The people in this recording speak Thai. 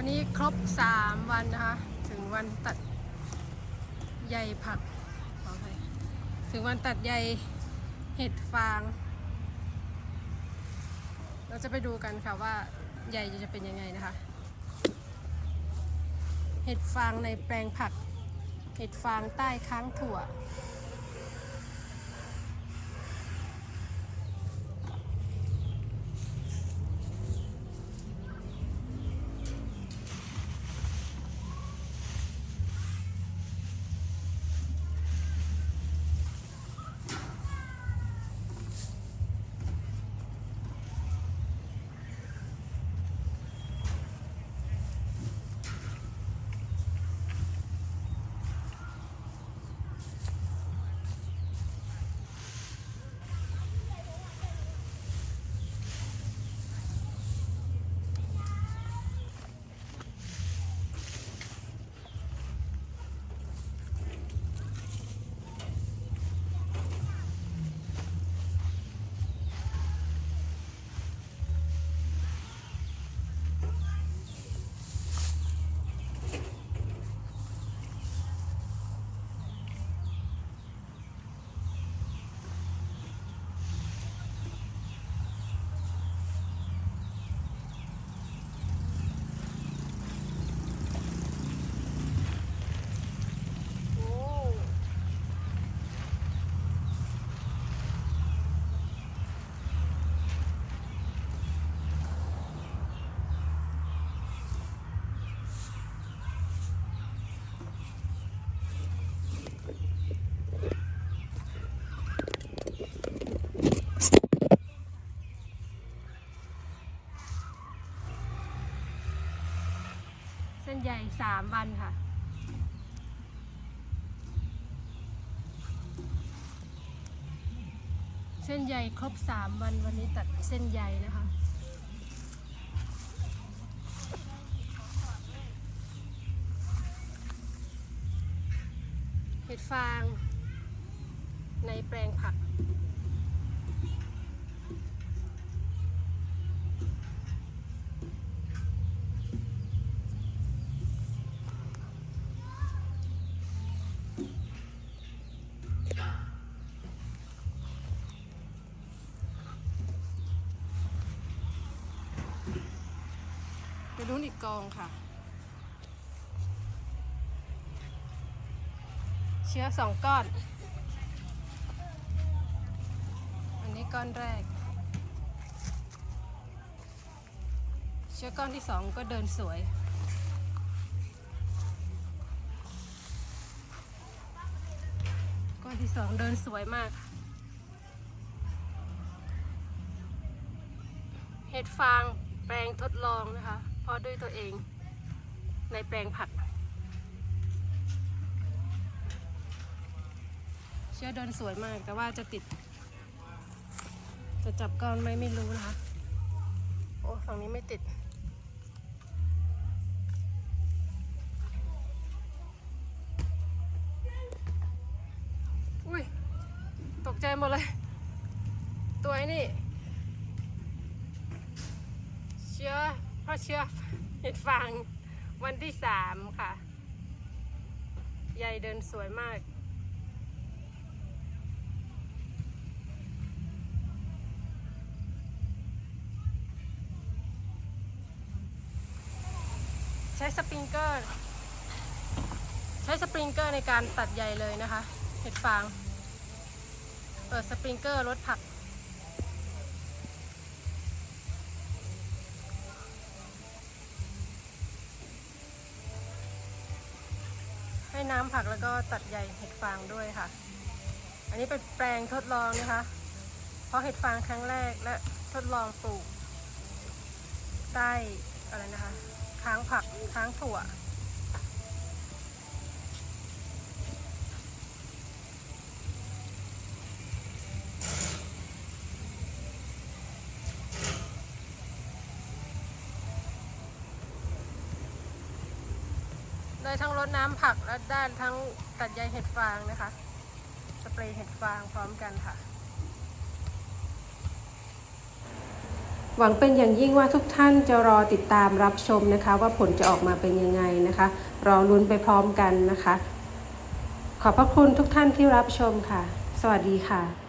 วันนี้ครบสามวันนะคะ ถึงวันตัดใยผักขออภัยถึงวันตัดใยเห็ดฟาง เราจะไปดูกันค่ะว่าใยจะเป็นยังไงนะคะ เห็ดฟางในแปลงผัก เห็ดฟางใต้ค้างถั่ว ส้นใหญ่สามวันค่ะ เส้นใยครบสามวันวันนี้ตัดเส้นใยนะคะเห็ดฟางในแปลงผัก นู้นอีกกองค่ะ เชื้อสองก้อน อันนี้ก้อนแรก เชื้อก้อนที่สองก็เดินสวยก้อนที่สองเดินสวยมากเห็ดฟางแปลงทดลองนะคะาะด้วยตัวเองในแปลงผัก เชื้อดนสวยมากแต่ว่าจะติด จะจับก้อนไหมไม่รู้นะคะ โอ้ฝั่งนี้ไม่ติดอุ้ยตกใจหมดเลย ตัวไอ้นี่ เชื้อ พราะเชื้อเห็ดฟางวันที่สามค่ะใยเดินสวยมาก ใช้สปริงเกอร์ ใช้สปริงเกอร์ในการตัดใยเลยนะคะ เห็ดฟาง เปิดสปริงเกอร์รถผัก ให้น้ำผักแล้วก็ตัดใยเห็ดฟางด้วยค่ะ อันนี้เป็นแปลงทดลองนะคะ เพราะเห็ดฟางครั้งแรกและทดลองปลูกใต้อะไรนะคะ ค้างผักค้างถั่ว ได้ทั้งรดน้ำผักและได้ทั้งตัดใยเห็ดฟางนะคะ สเปรย์เห็ดฟางพร้อมกันค่ะ หวังเป็นอย่างยิ่งว่าทุกท่านจะรอติดตามรับชมนะคะ ว่าผลจะออกมาเป็นยังไงนะคะ รอลุ้นไปพร้อมกันนะคะ ขอบพระคุณทุกท่านที่รับชมค่ะ สวัสดีค่ะ